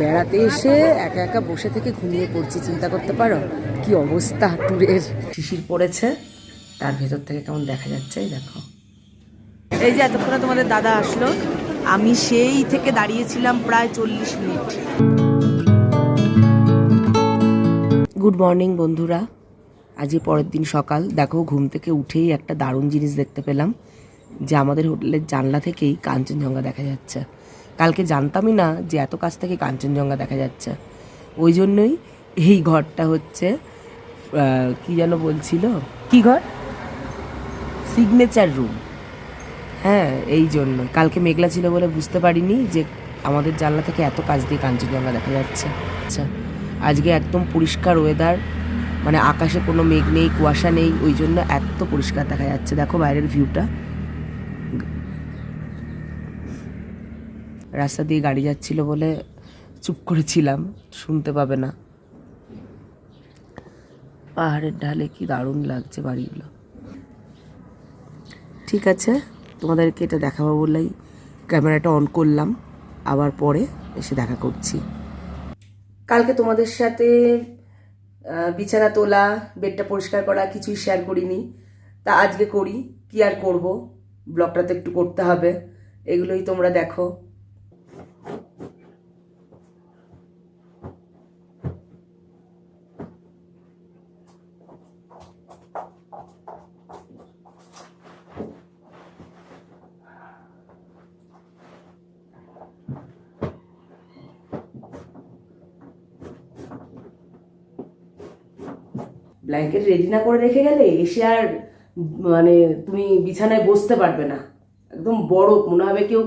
বেড়াতে এসে একা একা বসে থেকে ঘুমিয়ে পড়ছি, চিন্তা করতে পারো? কি অবস্থা ট্যুরের শিশির পড়েছে, তার ভেতর থেকে কেমন দেখা যাচ্ছে দেখো। এই যে এতক্ষণে তোমাদের দাদা আসলো, আমি সেই থেকে দাঁড়িয়েছিলাম প্রায় চল্লিশ মিনিট। গুড মর্নিং বন্ধুরা। আজকে পরের দিন সকাল। দেখো, ঘুম থেকে উঠেই একটা দারুণ জিনিস দেখতে পেলাম, যে আমাদের হোটেলের জানলা থেকেই কাঞ্চনজঙ্ঘা দেখা যাচ্ছে। কালকে জানতামই না যে এত কাছ থেকে কাঞ্চনজঙ্ঘা দেখা যাচ্ছে। ওই জন্যই এই ঘরটা হচ্ছে কি যেন বলছিল? কি ঘর? সিগনেচার রুম হ্যাঁ এই জন্য। কালকে মেঘলা ছিল বলে বুঝতে পারিনি যে আমাদের জানলা থেকে এত কাছ দিয়ে কাঞ্চনজঙ্ঘা দেখা যাচ্ছে। আচ্ছা আজকে একদম পরিষ্কার ওয়েদার মানে আকাশে কোনো মেঘ নেই কুয়াশা নেই ওই জন্য এত পরিষ্কার দেখা যাচ্ছে। দেখো বাইরের ভিউটা রাস্তা দিয়ে গাড়ি যাচ্ছিল বলে চুপ করেছিলাম, শুনতে পাবে না। পাহাড়ের ঢালে কি দারুণ লাগছে বাড়িগুলো। ঠিক আছে, তোমাদেরকে এটা দেখাবো বলেই ক্যামেরাটা অন করলাম, আবার পরে এসে দেখা করছি। কালকে তোমাদের সাথে বিছানা তোলা, বেডটা পরিষ্কার করা কিছুই শেয়ার করিনি। তা আজকে করি, কি আর করব? ব্লগটা তো একটু করতে হবে, এগুলোই তোমরা দেখো। ব্ল্যাঙ্কেট রেডি না করে রেখে গেলে এসে আর মানে তুমি বিছানায় বসতে পারবে না। একদম বরফ, মনে হবে কেউ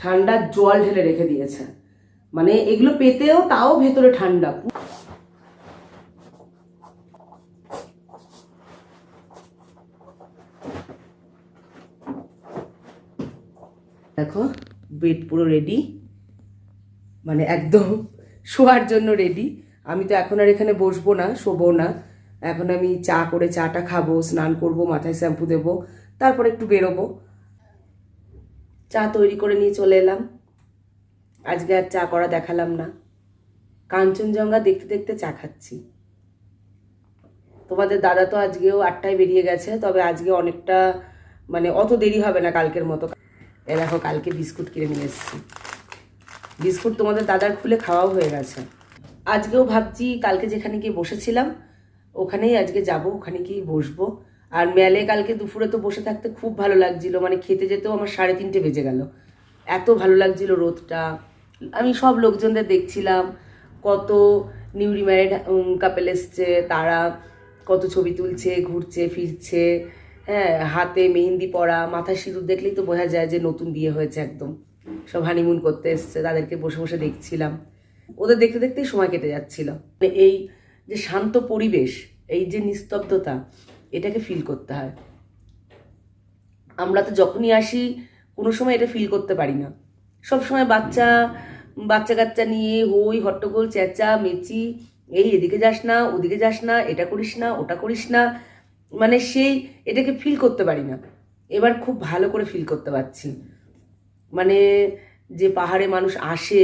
ঠান্ডা জল ঢেলে রেখে দিয়েছে। মানে এগুলো পেতেও তাও ভেতরে ঠান্ডা। দেখো বেড পুরো রেডি মানে একদম শোয়ার জন্য রেডি আমি তো এখন আর এখানে বসবো না, শোবো না। এখন আমি চা করে চাটা খাব, স্নান করব, মাথায় শ্যাম্পু দেবো, তারপর একটু বেরোবো। চা তৈরি করে নিয়ে চলে এলাম। আজকে আর চা করা দেখালাম না। কাঞ্চনজঙ্ঘা দেখতে দেখতে চা খাচ্ছি। তোমাদের দাদা তো আজকেও আটটায় বেরিয়ে গেছে, তবে আজকে অনেকটা মানে অত দেরি হবে না কালকের মতো। এ দেখো, কালকে বিস্কুট কিনে নিয়ে এসেছি। বিস্কুট তোমাদের দাদার খুলে খাওয়াও হয়ে গেছে। আজকেও ভাবছি কালকে যেখানে গিয়ে বসেছিলাম ওখানেই আজকে যাব, ওখানে গিয়ে বসবো। আর মেলে কালকে দুপুরে তো বসে থাকতে খুব ভালো লাগছিল মানে খেতে যেতেও আমার সাড়ে তিনটে বেজে গেল। এত ভালো লাগছিল রোদটা। আমি সব লোকজনদের দেখছিলাম, কত নিউরি ম্যারিড কাপেল এসছে, তারা কত ছবি তুলছে, ঘুরছে, ফিরছে। হ্যাঁ হাতে মেহেন্দি পরা, মাথায় সিঁদুর দেখলেই তো বোঝা যায় যে নতুন বিয়ে হয়েছে একদম। সব হানিমুন করতে এসছে, তাদেরকে বসে বসে দেখছিলাম। ওদের দেখতে দেখতেই সময় কেটে যাচ্ছিল। মানে এই যে শান্ত পরিবেশ, এই যে নিস্তব্ধতা, এটাকে ফিল করতে হয়। আমরা তো যখনই আসি, কোনো সময় এটা ফিল করতে পারি না। সব সময় বাচ্চা বাচ্চা কাচ্চা নিয়ে হই, হট্টগোল, চেঁচা, মেচি, এই এদিকে যাস না, ওদিকে যাস না, এটা করিস না, ওটা করিস না। মানে সেই এটাকে ফিল করতে পারি না। এবার খুব ভালো করে ফিল করতে পারছি। মানে যে পাহাড়ে মানুষ আসে,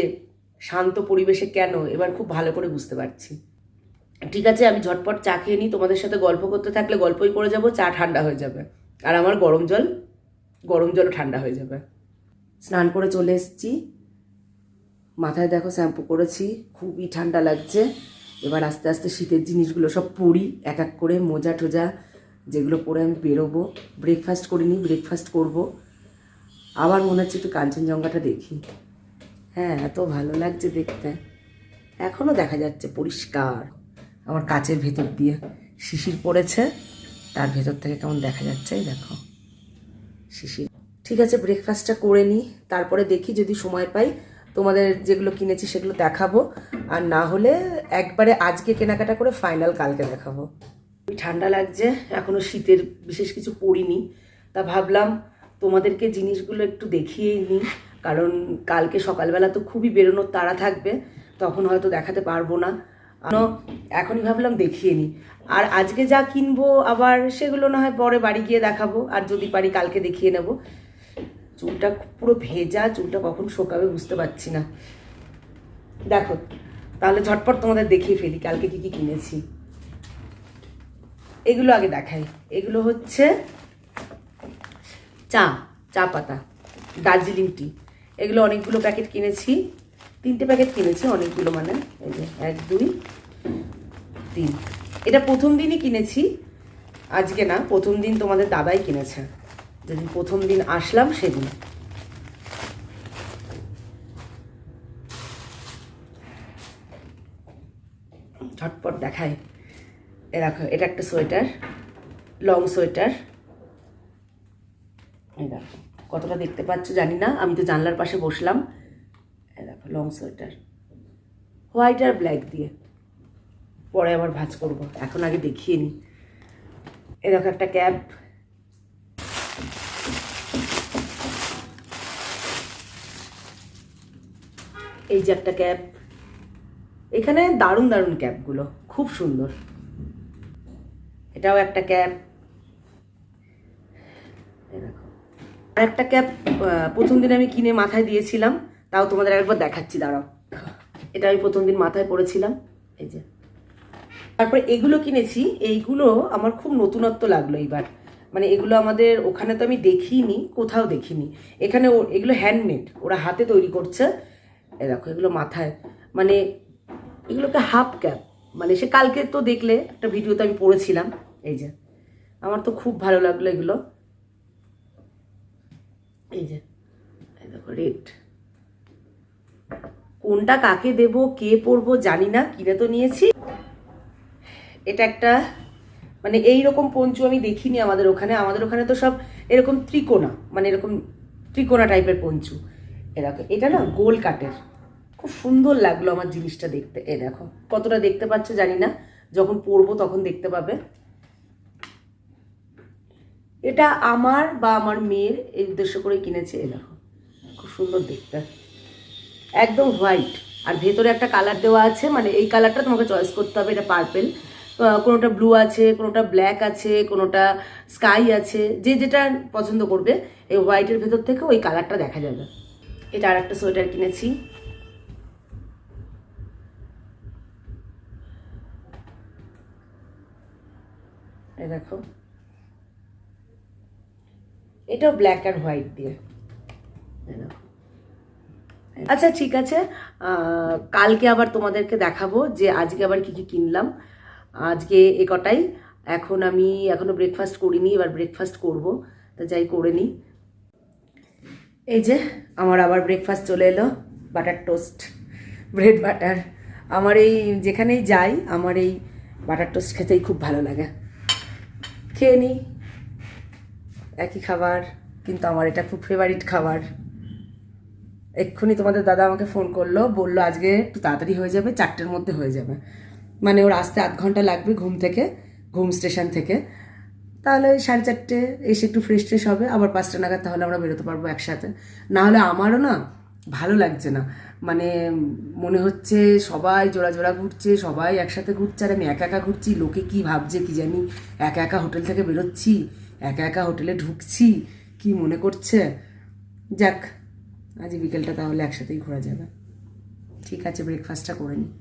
শান্ত পরিবেশে কেন, এবার খুব ভালো করে বুঝতে পারছি। ঠিক আছে, আমি ঝটপট চা খেয়ে নিই, তোমাদের সাথে গল্প করতে থাকলে গল্পই করে যাব, চা ঠান্ডা হয়ে যাবে। আর আমার গরম জল, গরম জলও ঠান্ডা হয়ে যাবে। স্নান করে চলে এসেছি। মাথায় দেখো শ্যাম্পু করেছি, খুবই ঠান্ডা লাগছে। এবার আস্তে আস্তে শীতের জিনিসগুলো সব পরি, এক এক করে মোজা টোজা যেগুলো পরে আমি বেরোবো। ব্রেকফাস্ট করিনি ব্রেকফাস্ট করব। আবার মনে হচ্ছে একটু কাঞ্চনজঙ্ঘাটা দেখি। হ্যাঁ এত ভালো লাগছে দেখতে। এখনও দেখা যাচ্ছে পরিষ্কার। আমার কাচের ভেতর দিয়ে শিশির পড়েছে, তার ভেতর থেকে কেমন দেখা যাচ্ছে দেখো। শিশির। ঠিক আছে ব্রেকফাস্টটা করে নিই, তারপরে দেখি যদি সময় পাই, তোমাদের যেগুলো কিনেছি সেগুলো দেখাবো, আর না হলে একবারে আজকে কেনাকাটা করে ফাইনাল কালকে দেখাবো। ঠান্ডা লাগছে, এখনও শীতের বিশেষ কিছু পরিনি তা ভাবলাম তোমাদেরকে জিনিসগুলো একটু দেখিয়েই নিই, কারণ কালকে সকালবেলা তো খুবই বেরোনোর তাড়া থাকবে, তখন হয়তো দেখাতে পারব না। এখনই ভাবলাম দেখিয়ে নিই আর আজকে যা কিনবো আবার সেগুলো না হয় পরে বাড়ি গিয়ে দেখাবো, আর যদি পারি কালকে দেখিয়ে নেব। চুলটা পুরো ভেজা, চুলটা কখন শোকাবে বুঝতে পারছি না। দেখো, তাহলে ঝটপট তোমাদের দেখিয়ে ফেলি কালকে কি কি কিনেছি। এগুলো আগে দেখাই। এগুলো হচ্ছে চা চা পাতা, দার্জিলিং টি। এগুলো অনেকগুলো প্যাকেট কিনেছি। তিনটে প্যাকেট কিনেছি, অনেকগুলো মানে। এই যে এক, দুই, তিন। এটা প্রথম দিনই কিনেছি, আজকে না, প্রথম দিন তোমাদের দাদাই কিনেছে। যেদিন প্রথম দিন আসলাম, সেদিন। ঝটপট দেখায় দেখো, এটা একটা সোয়েটার, লং সোয়েটার। কতটা দেখতে পাচ্ছ জানি না, আমি তো জানলার পাশে বসলাম। লং সোয়েটার হোয়াইট আর ব্ল্যাক দিয়ে। পরে আবার ভাজ করব। এখন আগে দেখিয়ে নিই এরকম একটা ক্যাব এই যে একটা ক্যাব এখানে দারুণ দারুণ ক্যাবগুলো খুব সুন্দর। এটাও একটা দেখো। আর একটা ক্যাব প্রথম দিন আমি কিনে মাথায় দিয়েছিলাম। তাও তোমাদের একবার দেখাচ্ছি, দাঁড়াও। এটা আমি প্রথম দিন মাথায় পড়েছিলাম, এই যে। তারপর এগুলো কিনেছি, এইগুলো আমার খুব নতুনত্ব লাগল এইবার। মানে এগুলো আমাদের ওখানে তো আমি দেখিনি, কোথাও দেখিনি। এখানে এগুলো হ্যান্ডমেড ওরা হাতে তৈরি করছে। এ দেখো, এগুলো মাথায়। মানে এগুলোকে হাফ ক্যাপ মানে সে কালকে তো দেখলে একটা ভিডিওতে আমি পড়েছিলাম, এই যে। আমার তো খুব ভালো লাগল এগুলো। এই যে দেখো রেড কোনটা কাকে দেব, কে পরবো জানি না, কিনে তো নিয়েছি। এটা একটা মানে এই রকম পঞ্চু আমি দেখিনি আমাদের ওখানে। আমাদের ওখানে তো সব এরকম ত্রিকোণা মানে এরকম ত্রিকোণা টাইপের পঞ্চু। এরকম এটা না গোল কাটের। খুব সুন্দর লাগল আমার জিনিসটা দেখতে। এ দেখো, কতটা দেখতে পাচ্ছ জানি না। যখন পরবো তখন দেখতে পাবে। এটা আমার বা আমার মেয়ের এই উদ্দেশ্য করে কিনেছে, এ দেখো। খুব সুন্দর দেখতে। একদম হোয়াইট আর ভেতরে একটা কালার দেওয়া আছে মানে এই কালারটা তোমাকে চয়েস করতে হবে, এটা পার্পেল কোনোটা ব্লু আছে, কোনোটা ব্ল্যাক আছে, কোনোটা স্কাই আছে, যে যেটা পছন্দ করবে, এই হোয়াইটের ভেতর থেকে ওই কালারটা দেখা যাবে। এটা আর একটা সোয়েটার কিনেছি দেখো। এটাও ব্ল্যাক আর হোয়াইট দিয়ে। দেখো আচ্ছা ঠিক আছে। কালকে আবার তোমাদেরকে দেখাবো যে আজকে আবার কি কি কিনলাম। আজকে এ কটাই। এখন আমি এখনও ব্রেকফাস্ট করিনি, এবার ব্রেকফাস্ট করব। তা যাই করে নিই এই যে, আমার আবার ব্রেকফাস্ট চলে এলো বাটার টোস্ট ব্রেড বাটার আমার এই যেখানেই যাই, আমার এই বাটার টোস্ট খেতেই খুব ভালো লাগে। খেয়ে নিই একই খাবার, কিন্তু আমার এটা খুব ফেভারিট খাবার। এক্ষুনি তোমাদের দাদা আমাকে ফোন করল, বলল আজকে একটু তাড়াতাড়ি হয়ে যাবে, চারটের মধ্যে হয়ে যাবে। মানে ওর আসতে আধ ঘণ্টা লাগবে ঘুম থেকে, ঘুম স্টেশন থেকে। তাহলে সাড়ে চারটে এসে একটু ফ্রেশ ট্রেশ হবে, আবার পাঁচটা নাগাদ তাহলে আমরা বেরোতে পারব একসাথে। না হলে আমারও না ভালো লাগছে না। মানে মনে হচ্ছে সবাই জোড়া জোড়া ঘুরছে, সবাই একসাথে ঘুরছে, আর আমি একা একা ঘুরছি, লোকে কি ভাবছে কি জানি। একা একা হোটেল থেকে বেরোচ্ছি, একা একা হোটেলে ঢুকছি, কি মনে করছে? যাক আজ বিকেলটা তাহলে একসাথেই ঘোরা যাবে। ঠিক আছে ব্রেকফাস্টটা করে নিই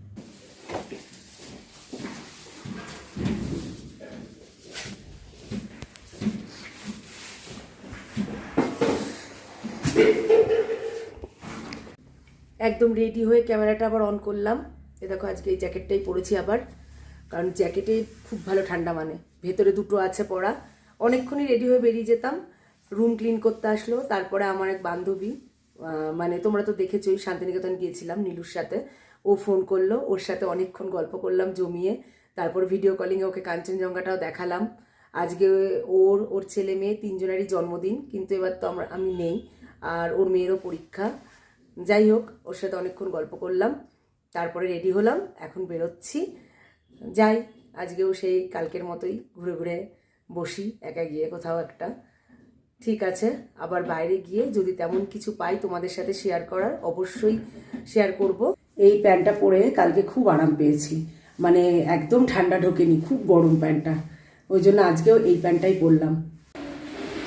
একদম রেডি হয়ে ক্যামেরাটা আবার অন করলাম। এ দেখো, আজকে এই জ্যাকেটটাই পরেছি আবার। কারণ জ্যাকেটে খুব ভালো ঠান্ডা মানে। ভেতরে দুটো আছে পরা অনেকক্ষণই রেডি হয়ে বেরিয়ে যেতাম। রুম ক্লিন করতে আসলো। তারপরে আমার এক বান্ধবী মানে তোমরা তো দেখেছোই শান্তিনিকেতন গিয়েছিলাম নীলুর সাথে। ও ফোন করল, ওর সাথে অনেকক্ষণ গল্প করলাম, জমিয়ে। তারপর ভিডিও কলিংয়ে ওকে কাঞ্চনজঙ্ঘাটাও দেখালাম। আজকে ওর ওর ছেলে মেয়ে তিনজনেরই জন্মদিন, কিন্তু এবার তো আমরা, আমি নেই, আর ওর মেয়েরও পরীক্ষা। যাই হোক, ওর সাথে অনেকক্ষণ গল্প করলাম, তারপরে রেডি হলাম, এখন বেরোচ্ছি। যাই, আজকেও সেই কালকের মতোই ঘুরে ঘুরে বসি, একা গিয়ে কোথাও একটা। ঠিক আছে, আবার বাইরে গিয়ে যদি তেমন কিছু পাই তোমাদের সাথে শেয়ার করার, অবশ্যই শেয়ার করব। এই প্যান্টটা পরে কালকে খুব আরাম পেয়েছি। মানে একদম ঠান্ডা ঢোকেনি, খুব গরম প্যান্টটা। ওই জন্য আজকেও এই প্যান্টটাই পরলাম।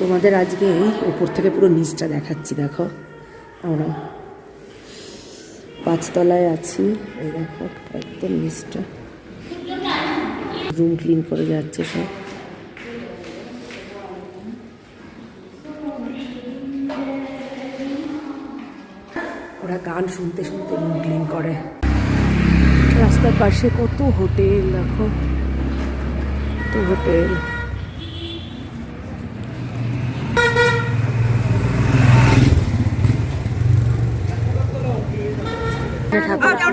তোমাদের আজকে এই উপর থেকে পুরো নিচটা দেখাচ্ছি, দেখো। আমরা পাঁচতলায় আছি, এই দেখো, একদম নিচটা। রুম ক্লিন করে যাচ্ছে সব। ওরা গান শুনতে শুনতে ক্লিন করে। রাস্তার পাশে কত হোটেল দেখো। কত হোটেল। ঠাকুর।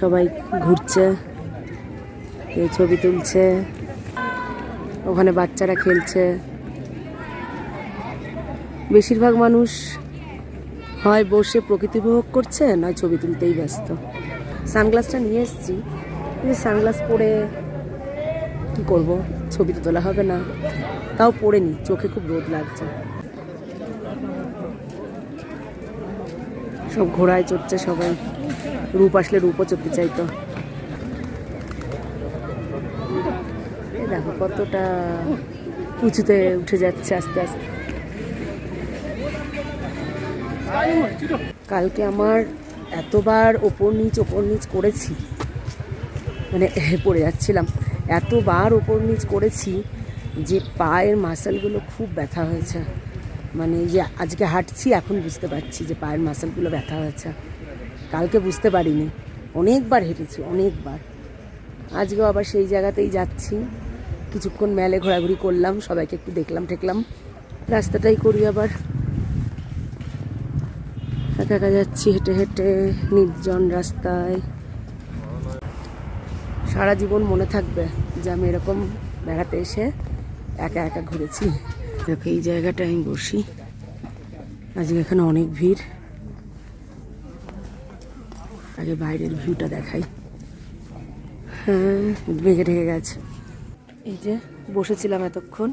সবাই ঘুরছে, কেউ ছবি তুলছে, ওখানে বাচ্চারা খেলছে। বেশিরভাগ মানুষ হয় বসে প্রকৃতি উপভোগ করছে, নয় ছবি তুলতেই ব্যস্ত। সানগ্লাসটা নিয়ে এসেছি, কিন্তু সানগ্লাস পরে কী করব? ছবি তো তোলা হবে না, তাও পরে নি, চোখে খুব রোদ লাগছে। সব ঘোড়ায় চড়ছে সবাই। রূপ আসলে রূপও চড়তে চাইতো দেখো কতটা উঁচুতে উঠে যাচ্ছে আস্তে আস্তে। কালকে আমার এতবার ওপর নিচ ওপর নিচ করেছি। মানে পড়ে যাচ্ছিলাম। এতবার ওপর নিচ করেছি যে পায়ের মাসেলগুলো খুব ব্যথা হয়েছে। মানে যে আজকে হাঁটছি, এখন বুঝতে পারছি যে পায়ের মাসেলগুলো ব্যথা হয়েছে। কালকে বুঝতে পারিনি। অনেকবার হেঁটেছি, অনেকবার। আজকেও আবার সেই জায়গাতেই যাচ্ছি। কিছুক্ষণ মেলে ঘোরাঘুরি করলাম, সবাইকে একটু দেখলাম, ঠেকলাম। রাস্তাটাই করি আবার। একা একা যাচ্ছি হেঁটে হেঁটে, নির্জন রাস্তায়। সারা জীবন মনে থাকবে যে আমি এরকম বেড়াতে এসে একা একা ঘুরেছি। দেখো এই জায়গাটায় আমি বসি। আজকে এখানে অনেক ভিড়। আগে বাইরের ভিউটা দেখাই। হ্যাঁ মেঘে ঢেকে গেছে। এই যে বসেছিলাম এতক্ষণ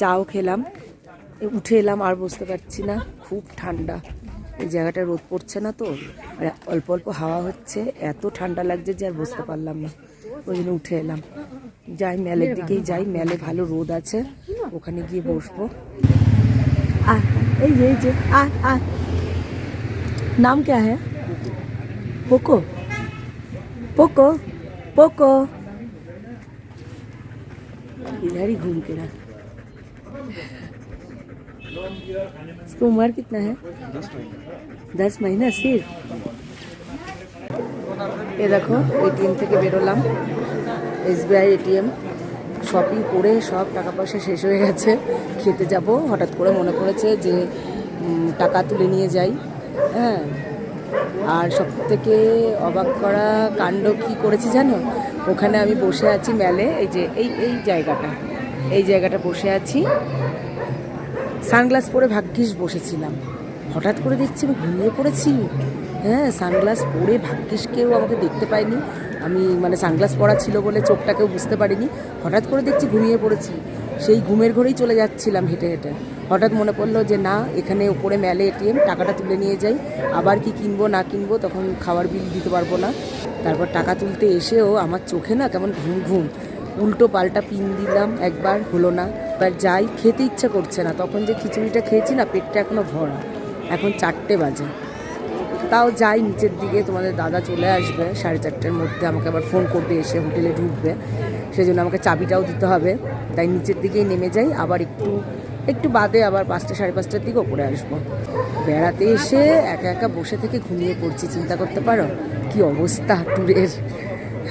চাও খেলাম উঠে এলাম আর বসতে পারছি না খুব ঠান্ডা। এই জায়গাটা রোদ পড়ছে না তো আর অল্প অল্প হাওয়া হচ্ছে এত ঠান্ডা লাগছে যে আর বসতে পারলাম না। ওই জন্য উঠে এলাম। যাই মেলের দিকেই যাই মেলে ভালো রোদ আছে ওখানে গিয়ে বসবো। আহ, এই যে নাম যে আহ? আহ नाम क्या है पोको पोको पोको इधर ही घूम के रहा इसकी उम्र कितना है दस महीना सिर्फ এ দেখো এটিএম থেকে বেরোলাম এসবিআই এটিএম শপিং করে সব টাকা পয়সা শেষ হয়ে গেছে খেতে যাব হঠাৎ করে মনে পড়েছে যে উম, টাকা তুলে নিয়ে যাই হ্যাঁ আর সব থেকে অবাক করা কাণ্ড কি করেছি জানো? ওখানে আমি বসে আছি মেলে, এই যে, এই এই জায়গাটা। এই জায়গাটা বসে আছি। সানগ্লাস পরে ভাগ্যিস বসেছিলাম। হঠাৎ করে দেখছি আমি ঘুমিয়ে পড়েছি। হ্যাঁ সানগ্লাস পরে ভাগ্যিস কেউ আমাকে দেখতে পায়নি। আমি মানে সানগ্লাস পরা ছিল বলে চোখটাকেও বুঝতে পারিনি। হঠাৎ করে দেখছি ঘুমিয়ে পড়েছি। সেই ঘুমের ঘরেই চলে যাচ্ছিলাম হেঁটে হেঁটে। হঠাৎ মনে পড়ল যে না, এখানে উপরে মেলে এটিএম টাকাটা তুলে নিয়ে যাই। আবার কি কিনবো, না কিনবো, তখন খাওয়ার বিল দিতে পারব না। তারপর টাকা তুলতে এসেও আমার চোখে না কেমন ঘুম ঘুম। উল্টো পাল্টা পিন দিলাম, একবার হলো না। এবার যাই, খেতে ইচ্ছা করছে না। তখন যে খিচুড়িটা খেয়েছি না, পেটটা এখনও ভরা। এখন চারটে বাজে। তাও যাই, নিচের দিকে তোমাদের দাদা চলে আসবে, সাড়ে চারটের মধ্যে আমাকে আবার ফোন করবে, এসে হোটেলে ঢুকবে। সেই জন্য আমাকে চাবিটাও দিতে হবে। তাই নিচের দিকেই নেমে যাই, আবার একটু একটু বাদে আবার পাঁচটা সাড়ে পাঁচটার দিকে ওপরে আসব। বেড়াতে এসে একা একা বসে থেকে ঘুমিয়ে পড়ছি, চিন্তা করতে পারো? কি অবস্থা ট্যুরের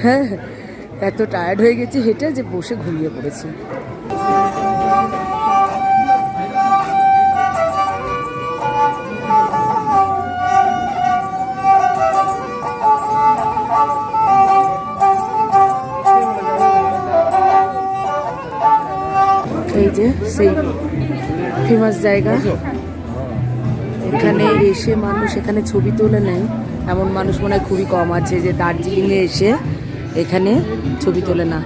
হ্যাঁ এত টায়ার্ড হয়ে গেছি হেঁটে যে বসে ঘুমিয়ে পড়েছি। যে সেই ফেমাস জায়গা। এখানে এসে মানুষ এখানে ছবি তুলে নেয়। এমন মানুষ মনে হয় খুবই কম আছে যে দার্জিলিংয়ে এসে এখানে ছবি তোলে না।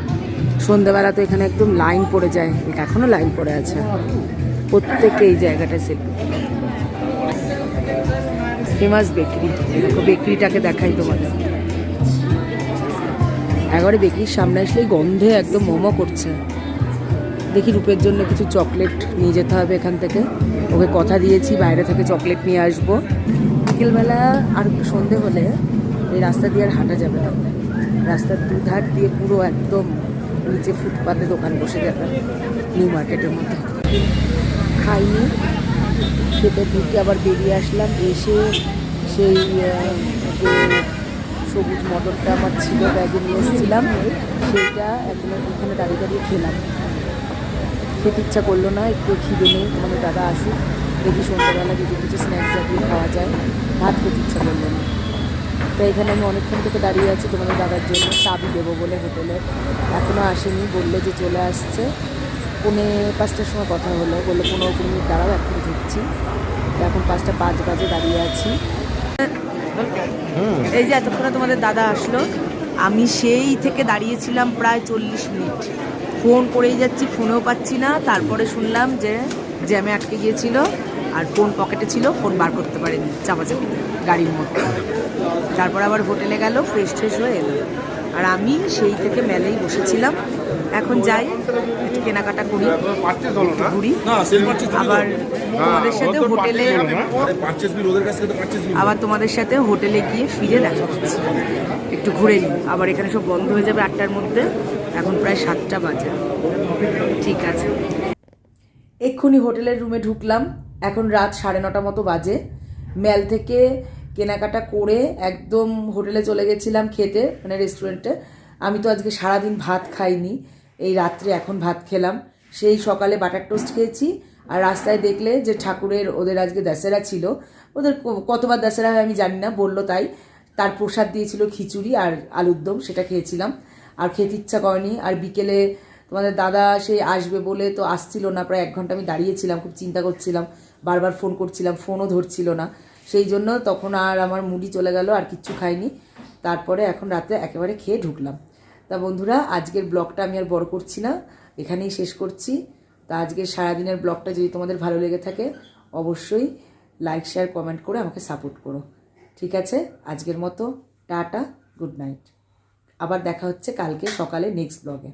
সন্ধ্যেবেলা তো এখানে একদম লাইন পড়ে যায়। এখনও লাইন পড়ে আছে। প্রত্যেকে এই জায়গাটা সেলফি ফেমাস বেকরি দেখো বেকরিটাকে দেখাই তোমাদের। একবারে বেকরির সামনে আসলেই গন্ধে একদম মোমো করছে। দেখি রূপের জন্য কিছু চকলেট নিয়ে যেতে হবে এখান থেকে। ওকে কথা দিয়েছি, বাইরে থেকে চকলেট নিয়ে আসব। বিকেলবেলা আর একটু সন্ধে হলে এই রাস্তা দিয়ে আর হাঁটা যাবে না। রাস্তার দুধার দিয়ে পুরো একদম নিচে ফুটপাতে দোকান বসে যাবে, নিউ মার্কেটের মধ্যে। খাইনি, খেতে ঢুকে আবার বেরিয়ে আসলাম, এসে সেই সবুজ মটরটা আমার ছিল, ব্যাগে নিয়ে এসেছিলাম, সেইটা এখন এখানে দাঁড়িয়ে দাঁড়িয়ে খেলাম। খেতে ইচ্ছা করল না একটু খিদে নেই তোমাদের দাদা আসুক দেখি সন্ধ্যাবেলা যদি কিছু স্ন্যাক্স জাতীয় খাওয়া যায় ভাত খেতে ইচ্ছা করল না। তো এখানে আমি অনেকক্ষণ থেকে দাঁড়িয়ে আছি তোমাদের দাদার জন্য চাবি দেবো বলে হোটেলে। এখনও আসেনি বলল যে চলে আসছে। পৌনে পাঁচটার সময় কথা হলো বলল পনেরো কুড়ি মিনিট দাঁড়াও এখন ঢুকছি। এখন পাঁচটা পাঁচ বাজে দাঁড়িয়ে আছি। এই যে এতক্ষণে তোমাদের দাদা আসলো আমি সেই থেকে দাঁড়িয়েছিলাম প্রায় চল্লিশ মিনিট। ফোন করেই যাচ্ছি ফোনেও পাচ্ছি না। তারপরে শুনলাম যে জ্যামে আটকে গিয়েছিল আর ফোন পকেটে ছিল ফোন বার করতে পারেনি চাপাচাপি গাড়ির মধ্যে। তারপর আবার হোটেলে গেল ফ্রেশ ট্রেশ হয়ে এলো। আর আমি সেই থেকে মেলেই বসেছিলাম। এখন যাই কেনাকাটা করি ঘুরি। আবার তোমাদের সাথে হোটেলে আবার তোমাদের সাথে হোটেলে গিয়ে ফিরে দেখা হচ্ছে একটু ঘুরে নিই। আবার এখানে সব বন্ধ হয়ে যাবে আটটার মধ্যে। এখন প্রায় সাতটা বাজে। ঠিক আছে। এক্ষুনি হোটেলের রুমে ঢুকলাম। এখন রাত সাড়ে নটা মতো বাজে। ম্যাল থেকে কেনাকাটা করে একদম হোটেলে চলে গেছিলাম খেতে মানে রেস্টুরেন্টে। আমি তো আজকে সারাদিন ভাত খাইনি। এই রাত্রে এখন ভাত খেলাম। সেই সকালে বাটার টোস্ট খেয়েছি। আর রাস্তায় দেখলে যে ঠাকুরের, ওদের আজকে দশেরা ছিল। ওদের কতবার দশেরা হয় আমি জানি না, বলল তাই। তার প্রসাদ দিয়েছিল খিচুড়ি আর আলুর দম, সেটা খেয়েছিলাম। আর খেতে ইচ্ছা করেনি। আর বিকেলে তোমাদের দাদা সেই আসবে বলে তো আসছিল না, প্রায় এক ঘণ্টা আমি দাঁড়িয়েছিলাম, খুব চিন্তা করছিলাম, বারবার ফোন করছিলাম, ফোনও ধরছিল না। সেই জন্য তখন আর আমার মুডি চলে গেল, আর কিচ্ছু খাইনি। তারপরে এখন রাতে একেবারে খেয়ে ঢুকলাম। তা বন্ধুরা, আজকের ব্লগটা আমি আর বড় করছি না, এখানেই শেষ করছি। তা আজকের সারাদিনের ব্লগটা যদি তোমাদের ভালো লেগে থাকে, অবশ্যই লাইক শেয়ার কমেন্ট করে আমাকে সাপোর্ট করো। ঠিক আছে? আজকের মতো, টাটা গুড নাইট আবার দেখা হচ্ছে কালকে সকালে নেক্সট ব্লগে